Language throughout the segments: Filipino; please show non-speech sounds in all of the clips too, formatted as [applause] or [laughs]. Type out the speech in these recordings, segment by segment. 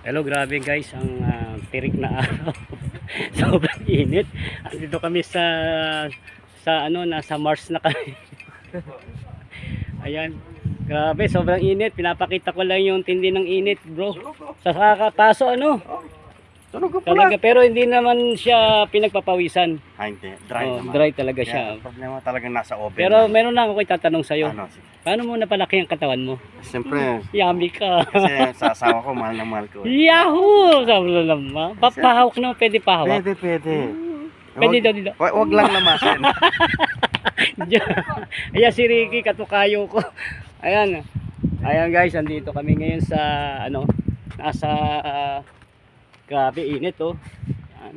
Hello, grabe guys, ang ah, tirik na araw. [laughs] Sobrang init. Andito kami sa sa ano, nasa Mars na kami. [laughs] Ayan. Grabe, sobrang init. Pinapakita ko lang yung tindi ng init, bro. Sa kakakaso ano? Tunog ko Talaga, pero hindi naman siya pinagpapawisan. Ah, hindi. Dry Oh, naman. dry talaga Kaya, siya. ang problema talagang nasa oven. Pero lang. meron lang ako itatanong sa'yo. Ano, sige. Paano mo napalaki ang katawan mo? Siyempre, [laughs] Yummy ka. kasi sa asawa ko, mahal na mahal ko. eh. Yahoo! Sabi na naman. Papahawak na, pwede pahawak. Pwede, pwede. Pwede Wag- daw dito. Wag, wag lang lamasin. [laughs] Ayan si Ricky, katukayo ko. Ayan. Ayan guys, andito kami ngayon sa ano, nasa ah, grabe init oh. Ayan.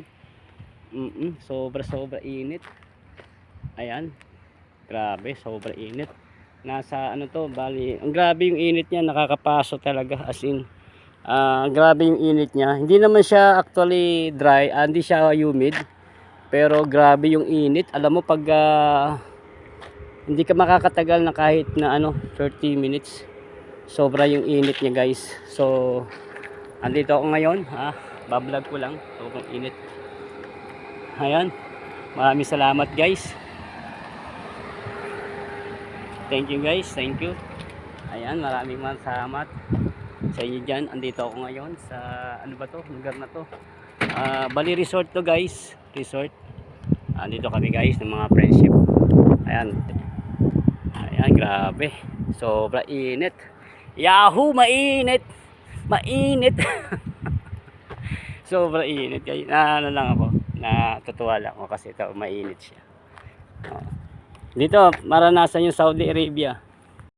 Mm sobra sobra init. Ayan. Grabe, sobra init. Nasa ano to, bali, ang grabe yung init niya, nakakapaso talaga as in. Ah, grabe yung init niya. Hindi naman siya actually dry, ah, hindi siya humid. Pero grabe yung init. Alam mo pag ah, hindi ka makakatagal na kahit na ano 30 minutes. Sobra yung init niya guys. So andito ako ngayon, ha. Bablog ko lang. Sobrang init. Ayan. Maraming salamat guys. Thank you guys. Thank you. Ayan, maraming maraming salamat sa inyo dyan. Andito ako ngayon sa ano ba to? Lugar na to. Ah, Bali Resort to guys. Resort. Andito kami guys ng mga friendship. Ayan. Ayan, grabe. Sobra init. Yahoo, mainit. Mainit. [laughs] Sobra init. Kaya na ano lang ako. Natutuwa lang ako kasi ito mainit siya. Oh. Dito, maranasan yung Saudi Arabia.